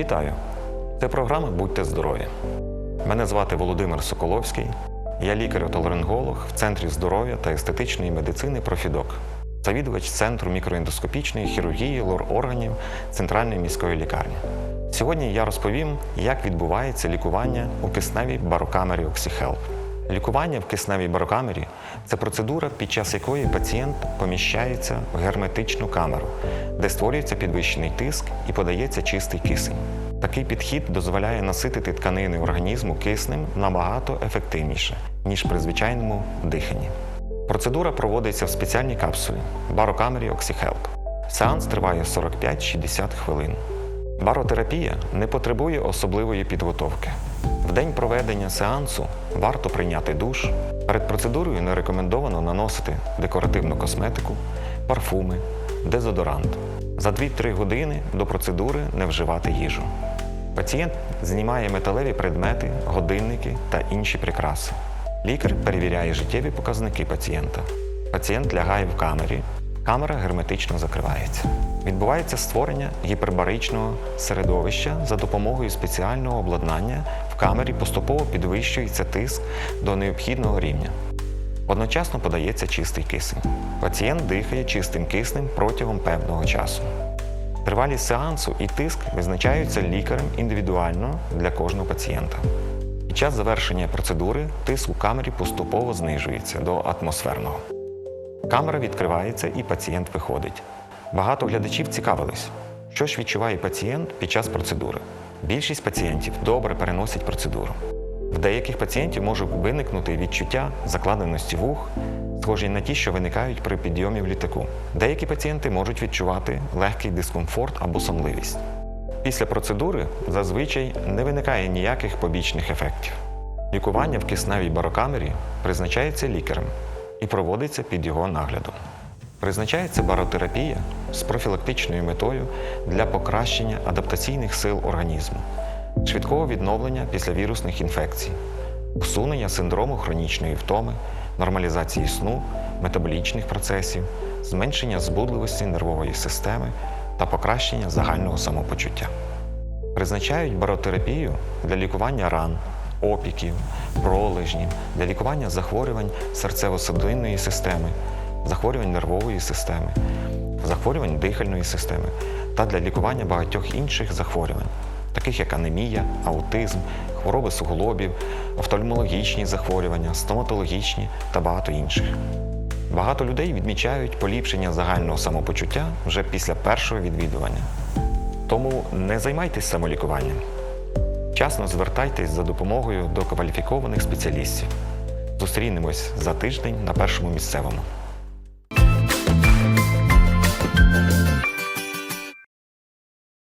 Вітаю! Це програма Будьте здорові. Мене звати Володимир Соколовський. Я лікар-отоларинголог в Центрі здоров'я та естетичної медицини Профідок, завідувач Центру мікроендоскопічної хірургії лор органів Центральної міської лікарні. Сьогодні я розповім, як відбувається лікування у кисневій барокамері OxyHelp. Лікування в кисневій барокамері це процедура, під час якої пацієнт поміщається в герметичну камеру, де створюється підвищений тиск і подається чистий кисень. Такий підхід дозволяє наситити тканини організму киснем набагато ефективніше, ніж при звичайному диханні. Процедура проводиться в спеціальній капсулі барокамері OxyHelp. Сеанс триває 45-60 хвилин. Баротерапія не потребує особливої підготовки. В день проведення сеансу варто прийняти душ. Перед процедурою не рекомендовано наносити декоративну косметику, парфуми, дезодорант. За 2-3 години до процедури не вживати їжу. Пацієнт знімає металеві предмети, годинники та інші прикраси. Лікар перевіряє життєві показники пацієнта. Пацієнт лягає в камері, камера герметично закривається. Відбувається створення гіпербаричного середовища за допомогою спеціального обладнання. В камері поступово підвищується тиск до необхідного рівня. Одночасно подається чистий кисень. Пацієнт дихає чистим киснем протягом певного часу. Тривалість сеансу і тиск визначаються лікарем індивідуально для кожного пацієнта. Під час завершення процедури тиск у камері поступово знижується до атмосферного. Камера відкривається і пацієнт виходить. Багато глядачів цікавились, що ж відчуває пацієнт під час процедури. Більшість пацієнтів добре переносять процедуру. В деяких пацієнтів може виникнути відчуття закладеності вух, схожі на ті, що виникають при підйомі в літаку. Деякі пацієнти можуть відчувати легкий дискомфорт або сонливість. Після процедури зазвичай не виникає ніяких побічних ефектів. Лікування в кисневій барокамері призначається лікарем і проводиться під його наглядом. Призначається баротерапія з профілактичною метою для покращення адаптаційних сил організму, швидкого відновлення після вірусних інфекцій, усунення синдрому хронічної втоми, нормалізації сну, метаболічних процесів, зменшення збудливості нервової системи та покращення загального самопочуття. Призначають баротерапію для лікування ран, опіків, пролежнів, для лікування захворювань серцево-судинної системи, захворювань нервової системи, захворювань дихальної системи та для лікування багатьох інших захворювань, таких як анемія, аутизм, хвороби суглобів, офтальмологічні захворювання, стоматологічні та багато інших. Багато людей відмічають поліпшення загального самопочуття вже після першого відвідування. Тому не займайтесь самолікуванням. Вчасно звертайтесь за допомогою до кваліфікованих спеціалістів. Зустрінемось за тиждень на першому місцевому.